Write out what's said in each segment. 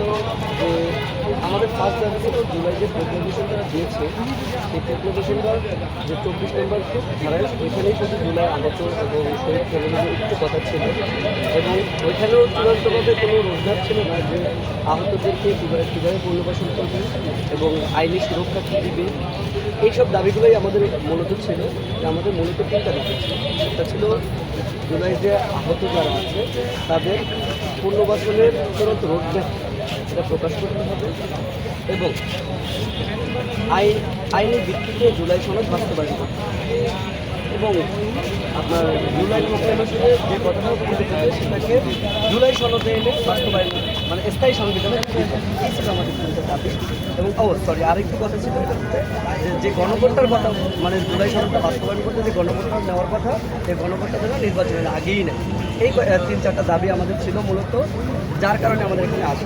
হলো যে আমাদের ফার্স্ট ছিল জুলাই যে প্রোক্লেমেশনটা দিয়েছে, সেই প্রোক্লেমেশনটার যে চব্বিশ নম্বর ধারায় ওইখানেই শুধু জুলাই আহত এবং শহীদ ফ্যামিলির একটু কথা ছিল। এবং ওইখানেও চূড়ান্তভাবে কোনো রোজগার ছিল না, যে আহতদেরকে কীভাবে কীভাবে পুনর্বাসন করবে এবং আইনি সুরক্ষা কী দিবে, এইসব দাবিগুলোই আমাদের মূলত ছিল, যে আমাদের মূলত তিনটা দাবি ছিল। একটা ছিল জুলাই যে আহত যারা আছে, তাদের পুনর্বাসনের চূড়ান্ত রোডম্যাপ সেটা প্রকাশ করতে হবে। এবং আইন, আইনের ভিত্তিতে জুলাই সনদ বাস্তবায়ন করতে এবং আপনার জুলাই প্রোক্লেমেশনের যে আছে সেটাকে জুলাই সনদে এনে বাস্তবায়ন মানে স্থায়ী সংবিধানের দাবি এবং, ও সরি আরেকটি কথা ছিল যে যে গণভোটটার কথা মানে জুলাই সনদটা বাস্তবায়ন করতে যে গণভোটটা নেওয়ার কথা, সেই গণভোটটা যেন নির্বাচনের আগেই নেয়। এই তিন, চারটা দাবি আমাদের ছিল মূলত, যার কারণে আমাদের এখানে আসে।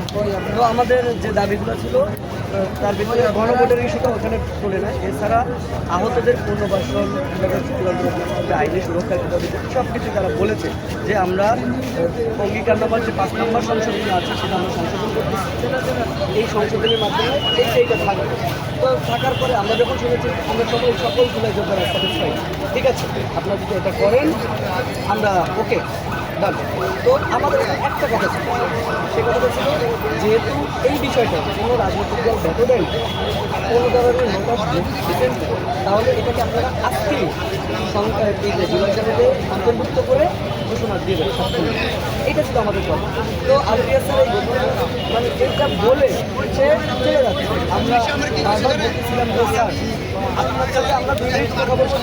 তো আমাদের যে দাবিগুলো ছিল তার ভিতরে গণভোটের ইস্যুটা ওখানে তুলে নেয় এছাড়া আহতদের পুনর্বাসন আইনি সুরক্ষা সব কিছু তারা বলেছে যে আমরা অঙ্গীকার নাম্বার যে পাঁচ নম্বর সংশোধনী আছে, সেটা আমরা সংশোধন করতে এই সংশোধনের মাধ্যমে এই এইটা থাকবে। তো থাকার পরে আমরা যখন শুনেছি, আমরা সকল সকল ঠিক আছে, আপনারা যদি এটা করেন, আমরা, ওকে। তো আমাদের একটা কথা ছিল। সে কথাটা ছিল যেহেতু এই বিষয়টা কোনো রাজনৈতিক দল ভেটো দেন কোনো ধরনের নোটাস দিতেন তাহলে এটাকে আপনারা আজকেই জুলাই চ্যানেলে অন্তর্ভুক্ত করে ঘোষণা দিয়ে দেবেন এটা ছিল আমাদের কথা। তো আলিয়া স্যার মানে এটা বলে সে চলে যাচ্ছে। আমরা বারবার বলতেছিলাম যে, স্যার, আপনার সাথে আমরা দুই কথা বলতে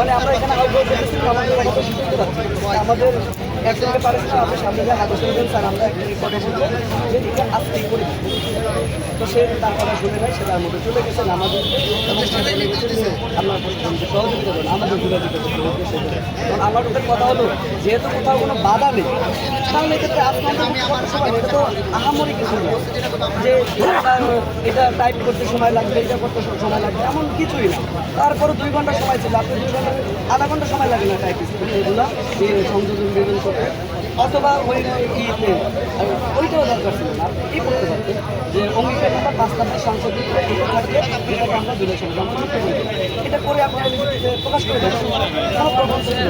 মানে আমরা এখানে আমাদের একজনকে পারে আমরা সামনে শুনবেন স্যার আমরা আজকেই করে। তো সে তার কথা শুনে নেয়, সে তার মধ্যে চলে গেছে নামাজ পড়তে এবং সে বলে গেছে। যে আপনার সহযোগিতা করুন, আমাদের ওদের কথা হলো, যেহেতু কোথাও কোনো বাধা নেই, তাহলে এক্ষেত্রে আপনার তো আহামরি কিছু না। যে এটা টাইপ করতে সময় লাগবে, এটা করতে সময় লাগবে, এমন কিছুই না। তারপরে দুই ঘণ্টা সময় ছিল আপনি দুই ঘণ্টা, আধা ঘণ্টা সময় লাগে না টাইপ এগুলো সংযোজন বিজন করতে। অথবা ওই ইতে ওইটাও দরকার ছিল না। আপনি এই করতে পারতেন যে অঙ্গীকার নাম্বার পাঁচ নাম্বার যেটাকে আমরা লক্ষ এটা করে আপনারা প্রকাশ করে ছিল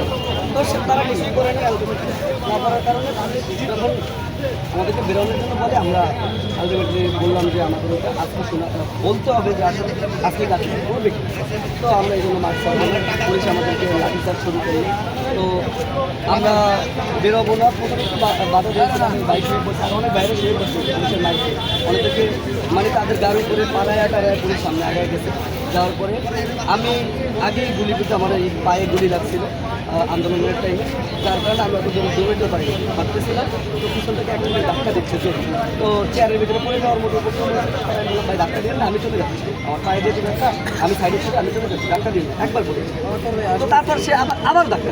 তো তারা কিছুই করে আলটিমেটলি। না করার কারণে যখন আমাদেরকে বেরোনোর জন্য বলে আমরা আলটিমেটলি বললাম যে আমাদের আজকে শোনা বলতে হবে যে আসলে আজকে কাজ করবে। তো আমরা এই জন্য মাঠ পুলিশ আমাদেরকে লাঠিচার্জ শুরু করি তো আমরা বেরোবো না, প্রথমে বাধা দিয়েছিল আমি বাইক নিয়ে বসে আর অনেক বাইরে শুয়ে বসে পুলিশের মাইকে। অনেকে মানে তাদের গাড়ি করে পাড়ায় টাড়ায় পুলিশ সামনে আগে গেছে। যাওয়ার পরে আমি আগেই গুলি করতে আমার এই পায়ে গুলি লাগছিল আন্দোলনের টাইমে যার কারণে আমরা তো দৌড়াতে পারি তো পিছন ধাক্কা দিচ্ছে তো চেয়ারের ভিতরে পড়ে যাওয়ার মতো আমি ভাই ধাক্কা দিন না আমি চলে যাচ্ছি। আমার পায়ে দিয়ে একটা আমি সাইডে আমি চলে যাচ্ছি, ধাক্কা দিন একবার পড়ে তো তারপর সে আবার আবার ধাক্কা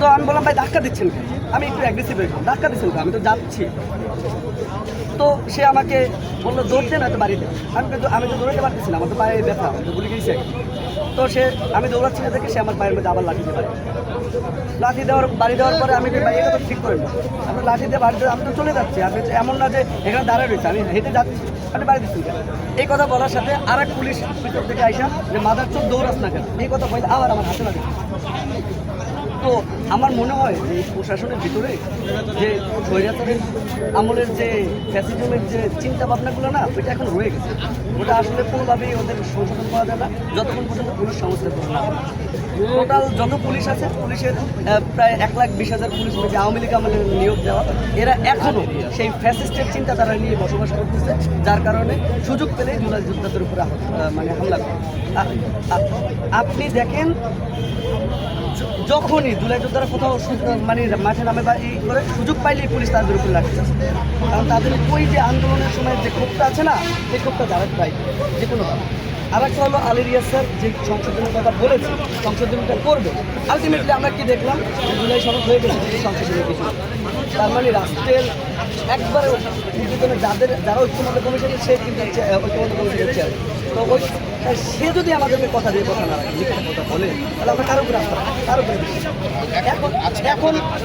তো আমি বললাম, ভাই, ধাক্কা দিচ্ছেন আমি একটু অ্যাগ্রেসিভ ধাক্কা দিচ্ছেন আমি তো যাচ্ছি। তো সে আমাকে বলল দৌড় দেন এত বাড়িতে। আমি কিন্তু, আমি তো দৌড়াতে পারতেছি না, আমার তো পায়ে ব্যথা তো ভুলে গেছি। তো সে, আমি দৌড়াচ্ছি না দেখে সে আমার পায়ের মধ্যে আবার লাঠি দিয়ে বাড়ি লাঠি দেওয়ার, বাড়ি দেওয়ার পরে আমি এটা তো ঠিক করেন। না আমি লাঠি দিয়ে বাড়িতে আমি তো চলে যাচ্ছি, আমি এমন না যে এখানে দাঁড়ায় রয়েছে, আমি হেঁটে যাচ্ছি, আমি বাড়ি দিচ্ছি এই কথা বলার সাথে আর এক পুলিশ ভিতর থেকে আইসা যে, মাদার চোখ দৌড়াস না কেন? এই কথা বলে আবার আমার হাতে লাগে। তো আমার মনে হয় যে প্রশাসনের ভিতরে যে স্বৈরাচারের আমলের যে ফ্যাসিজমের যে চিন্তা ভাবনাগুলো না, ওইটা এখন রয়ে গেছে। ওটা আসলে কোনোভাবেই ওদের সংশোধন করা যায় না, যতক্ষণ পর্যন্ত পুলিশ সংস্থা করে না টোটাল যত পুলিশ আছে, পুলিশের প্রায় এক লাখ বিশ হাজার পুলিশ যে আওয়ামী লীগ আমলের নিয়োগ দেওয়া। এরা এখনও সেই ফ্যাসিস্টের চিন্তা তারা নিয়ে বসবাস করতেছে, যার কারণে সুযোগ পেলে জুলাই যোদ্ধাদের উপরে মানে হামলা করে। আপনি দেখেন যখনই দুলাই যোদ্ধারা কোথাও মানে মাঠে নামে বা এই করে সুযোগ পাইলেই পুলিশ তাদের উপর লাগছে কারণ তাদের ওই যে আন্দোলনের সময় যে ক্ষোভটা আছে না, সেই ক্ষোভটা যারা পাই যে কোনো আর একটা হলো আলিরিয়া স্যার যে সংশোধনের কথা বলেছে, সংশোধনটা করবে। আলটিমেটলি আমরা কি দেখলাম? জুলাই সনদ হয়ে গেছে, সংশোধনের কিছু। তার মানে রাষ্ট্রের একবারে যাদের যারা ঐক্যমত কমিশন সে কিন্তু হচ্ছে, আহ, ঐক্যমত কমিশনের চেয়ার তো ওই সে যদি আমাদেরকে কথা দিয়ে কথা না লিখিত কথা বলে তাহলে আমরা কারও উপরে আসতে পারি কারও উপরে এখন এখন